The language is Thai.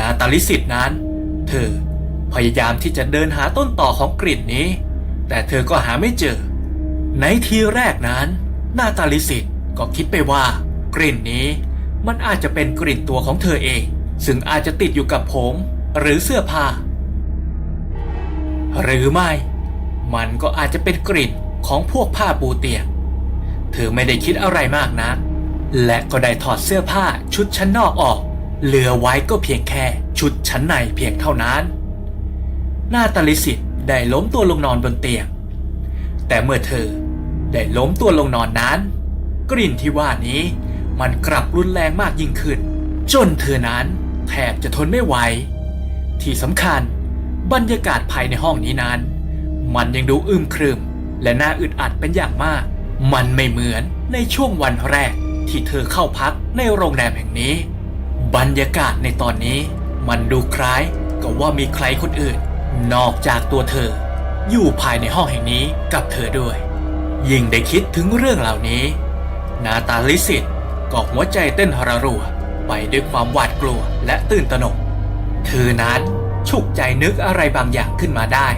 นาตาลิสิตนั้น เธอพยายามที่จะเดินหาต้นต่อของกลิ่นนี้ แต่เธอก็หาไม่เจอ ในทีแรกนั้น นาตาลิสิตก็คิดไปว่ากลิ่นนี้ มันอาจจะเป็นกลิ่นตัวของเธอเอง ซึ่งอาจจะติดอยู่กับผม หรือเสื้อผ้า หรือไม่ มันก็อาจจะเป็นกลิ่นของพวกผ้าปูเตียงเธอไม่ได้คิดอะไรมากนะักและก็ได้ถอดเสื้อผ้าชุดชั้นนอกออก เหลือไว้ก็เพียงแค่ชุดชั้นในเพียงเท่านั้น นาตาลิสิตได้ล้มตัวลงนอนบนเตียง แต่เมื่อเธอได้ล้มตัวลงนอนนั้น กลิ่นที่ว่านี้มันกลับรุนแรงมากยิ่งขึ้น จนเธอนั้นแทบจะทนไม่ไหว ที่สำคัญบรรยากาศภายในห้องนี้นั้น มันยังดูอึมครึม และน่าอึดอัดเป็นอย่างมาก มันไม่เหมือนในช่วงวันแรกที่เธอเข้าพักในโรงแรมแห่งนี้ บรรยากาศในตอนนี้มันดูคล้ายกับว่ามีใครคนอื่น นอกจากตัวเธอ อยู่ภายในห้องแห่งนี้กับเธอด้วย ยิ่งได้คิดถึงเรื่องเหล่านี้ นาตาลิสิตก็หัวใจเต้นหระรัวไปด้วยความหวาดกลัวและตื่นตระหนก เธอนั้นฉุกใจนึกอะไรบางอย่างขึ้นมาได้